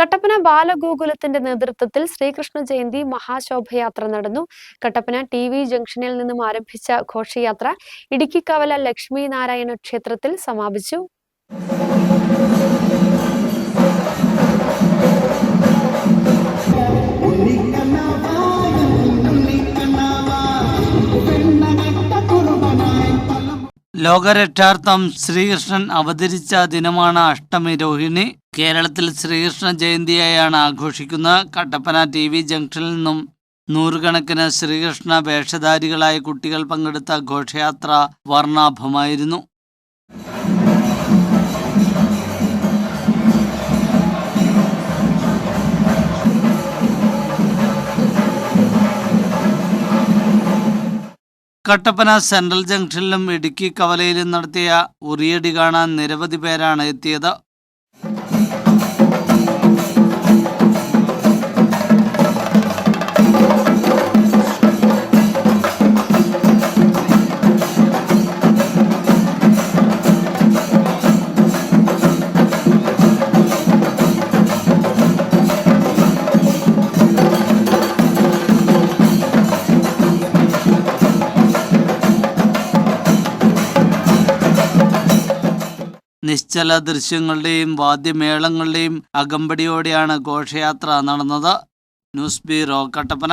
കട്ടപ്പന ബാലഗോകുലത്തിന്റെ നേതൃത്വത്തിൽ ശ്രീകൃഷ്ണ ജയന്തി മഹാശോഭയാത്ര നടന്നു. Kattappana T V ജംഗ്ഷനിൽ നിന്നും ആരംഭിച്ച ഘോഷയാത്ര ഇടുക്കി കവല ലക്ഷ്മി നാരായണ ക്ഷേത്രത്തിൽ സമാപിച്ചു. ലോകരക്ഷാർത്ഥം ശ്രീകൃഷ്ണൻ അവതരിച്ച ദിനമാണ് അഷ്ടമി രോഹിണി. കേരളത്തിൽ ശ്രീകൃഷ്ണ ജയന്തിയായാണ് ആഘോഷിക്കുന്നത്. കട്ടപ്പന ടി വി ജംഗ്ഷനിൽ നിന്നും നൂറുകണക്കിന് ശ്രീകൃഷ്ണ വേഷധാരികളായ കുട്ടികൾ പങ്കെടുത്ത ഘോഷയാത്ര വർണാഭമായിരുന്നു. കട്ടപ്പന സെൻട്രൽ ജംഗ്ഷനിലും ഇടുക്കി കവലയിലും നടത്തിയ ഉറിയടി കാണാൻ നിരവധി പേരാണ് എത്തിയത്. നിശ്ചല ദൃശ്യങ്ങളുടെയും വാദ്യമേളങ്ങളുടെയും അകമ്പടിയോടെയാണ് ഘോഷയാത്ര നടന്നത്. News bureau Kattappana.